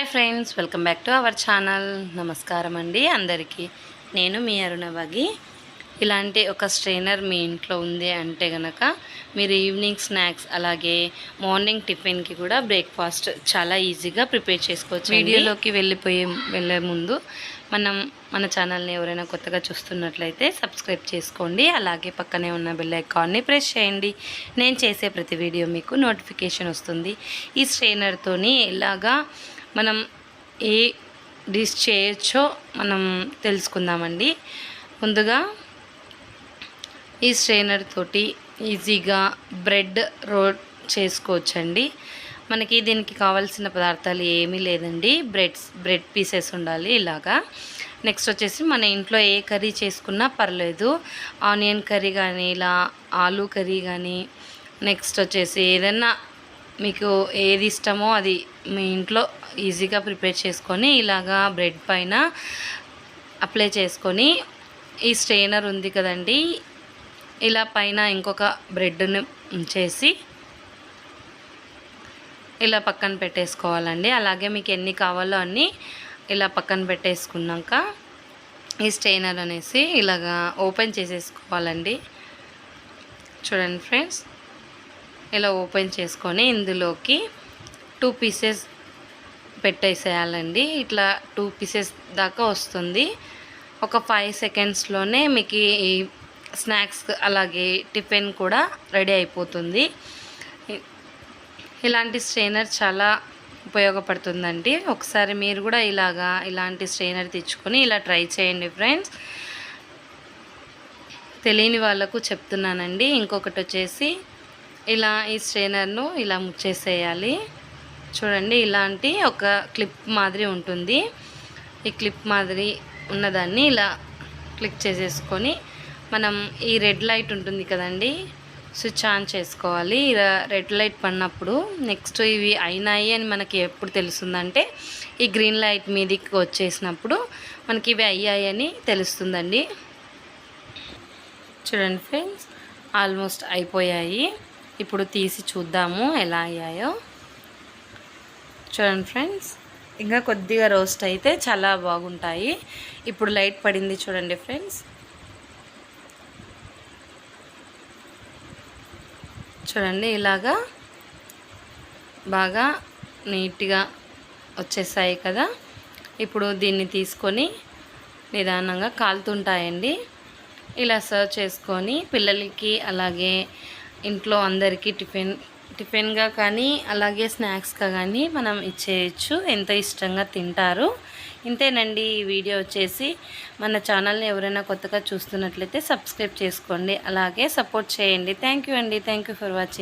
Hi friends welcome back to our channel. నమస్కారం అండి అందరికీ. నేను మీ అరుణవగి ఇలాంటి ఒక స్ట్రైనర్ మీ ఇంట్లో ఉంది అంటే గనక మీరు ఈవినింగ్ స్నాక్స్ అలాగే మార్నింగ్ టిఫిన్కి కూడా బ్రేక్ఫాస్ట్ చాలా ఈజీగా ప్రిపేర్ చేసుకోవచ్చు వీడియోలోకి వెళ్ళిపోయే వెళ్ళే ముందు మనం మన ఛానల్ని ఎవరైనా కొత్తగా చూస్తున్నట్లయితే సబ్స్క్రైబ్ చేసుకోండి. అలాగే పక్కనే ఉన్న బెల్ ఐకాన్ని ప్రెస్ చేయండి. నేను చేసే ప్రతి వీడియో మీకు నోటిఫికేషన్ వస్తుంది. ఈ స్ట్రైనర్తోని ఎలాగా మనం ఏ డిష్ చేయొచ్చో మనం తెలుసుకుందామండి. ముందుగా ఈ స్ట్రైనర్ తోటి ఈజీగా బ్రెడ్ రోల్ చేసుకోవచ్చండి. మనకి దీనికి కావాల్సిన పదార్థాలు ఏమీ లేదండి. బ్రెడ్స్ బ్రెడ్ పీసెస్ ఉండాలి ఇలాగా. నెక్స్ట్ వచ్చేసి మన ఇంట్లో ఏ కర్రీ చేసుకున్నా పర్లేదు. ఆనియన్ కర్రీ కానీ ఇలా ఆలూ కర్రీ కానీ నెక్స్ట్ వచ్చేసి ఏదన్నా మీకు ఏది ఇష్టమో అది మీ ఇంట్లో ఈజీగా ప్రిపేర్ చేసుకొని ఇలాగా బ్రెడ్ పైన అప్లై చేసుకొని ఈ స్ట్రెయినర్ ఉంది కదండి ఇలా పైన ఇంకొక బ్రెడ్ని ఉంచేసి ఇలా పక్కన పెట్టేసుకోవాలండి. అలాగే మీకు ఎన్ని కావాలో అన్నీ ఇలా పక్కన పెట్టేసుకున్నాక ఈ స్టెయినర్ అనేసి ఇలాగా ఓపెన్ చేసేసుకోవాలండి. చూడండి ఫ్రెండ్స్. ఇలా ఓపెన్ చేసుకొని ఇందులోకి టూ పీసెస్ పెట్టేసేయాలండి. ఇట్లా టూ పీసెస్ దాకా వస్తుంది. ఒక ఫైవ్ సెకండ్స్లోనే మీకు ఈ స్నాక్స్ అలాగే టిఫిన్ కూడా రెడీ అయిపోతుంది. ఇలాంటి స్ట్రైనర్ చాలా ఉపయోగపడుతుందండి. ఒకసారి మీరు కూడా ఇలాగా ఇలాంటి స్ట్రైనర్ తెచ్చుకొని ఇలా ట్రై చేయండి ఫ్రెండ్స్. తెలియని వాళ్ళకు చెప్తున్నానండి. ఇంకొకటి వచ్చేసి ఇలా ఈ స్ట్రైనర్ను ఇలా ముచ్చేసేయాలి. చూడండి ఇలాంటి ఒక క్లిప్ మాదిరి ఉంటుంది. ఈ క్లిప్ మాదిరి ఉన్నదాన్ని ఇలా క్లిక్ చేసేసుకొని మనం ఈ రెడ్ లైట్ ఉంటుంది కదండి స్విచ్ ఆన్ చేసుకోవాలి. ఇలా రెడ్ లైట్ పడినప్పుడు నెక్స్ట్ ఇవి అయినాయి అని మనకి ఎప్పుడు తెలుస్తుందంటే ఈ గ్రీన్ లైట్ మీదకి వచ్చేసినప్పుడు మనకి ఇవి అయ్యాయి అని తెలుస్తుందండి. చూడండి ఫ్రెండ్స్ ఆల్మోస్ట్ అయిపోయాయి. ఇప్పుడు తీసి చూద్దాము ఎలా అయ్యాయో. చూడండి ఫ్రెండ్స్ ఇంకా కొద్దిగా రోస్ట్ అయితే చాలా బాగుంటాయి. ఇప్పుడు లైట్ పడింది చూడండి ఫ్రెండ్స్. చూడండి ఇలాగా బాగా నీట్గా వచ్చేసాయి కదా. ఇప్పుడు దీన్ని తీసుకొని నిదానంగా కాలుతుంటాయండి. ఇలా సర్వ్ చేసుకొని పిల్లలకి అలాగే ఇంట్లో అందరికీ టిఫిన్ టిఫిన్గా కానీ అలాగే స్నాక్స్గా కానీ మనం ఇచ్చేయచ్చు. ఎంత ఇష్టంగా తింటారు. ఇంతేనండి ఈ వీడియో వచ్చేసి. మన ఛానల్ని ఎవరైనా కొత్తగా చూస్తున్నట్లయితే సబ్స్క్రైబ్ చేసుకోండి. అలాగే సపోర్ట్ చేయండి. థ్యాంక్ అండి. Thank for watching.